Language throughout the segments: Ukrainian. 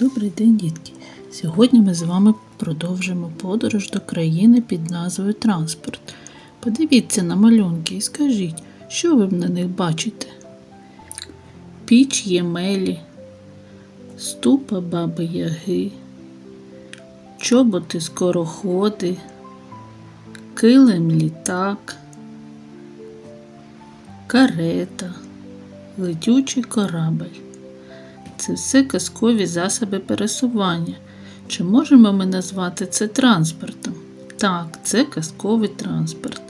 Добрий день, дітки! Сьогодні ми з вами продовжимо подорож до країни під назвою Транспорт. Подивіться на малюнки і скажіть, що ви на них бачите? Піч Ємелі, ступа баби Яги, чоботи скороходи, килим літак, карета, летючий корабель. Це все казкові засоби пересування. Чи можемо ми назвати це транспортом? Так, це казковий транспорт.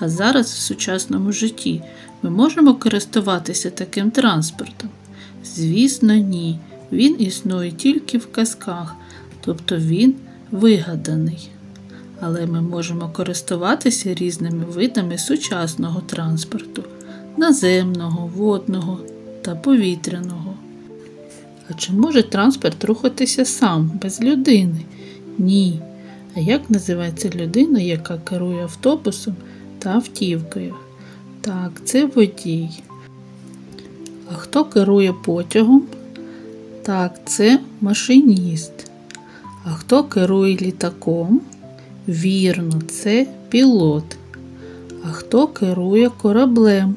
А зараз в сучасному житті ми можемо користуватися таким транспортом? Звісно, ні. Він існує тільки в казках, тобто він вигаданий. Але ми можемо користуватися різними видами сучасного транспорту наземного, водного та повітряного. А чи може транспорт рухатися сам, без людини? Ні. А як називається людина, яка керує автобусом та автівкою? Так, це водій. А хто керує потягом? Так, це машиніст. А хто керує літаком? Вірно, це пілот. А хто керує кораблем?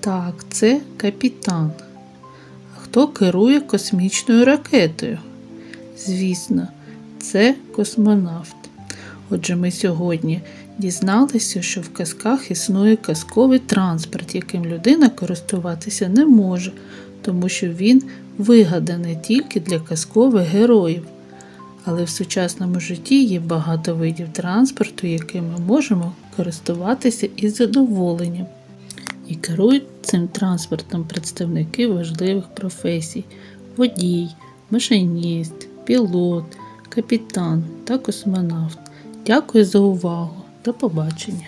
Так, це капітан. Хто керує космічною ракетою? Звісно, це космонавт. Отже, ми сьогодні дізналися, що в казках існує казковий транспорт, яким людина користуватися не може, тому що він вигаданий тільки для казкових героїв. Але в сучасному житті є багато видів транспорту, яким ми можемо користуватися із задоволенням. І керують цим транспортом представники важливих професій: водій, машиніст, пілот, капітан та космонавт. Дякую за увагу. До побачення!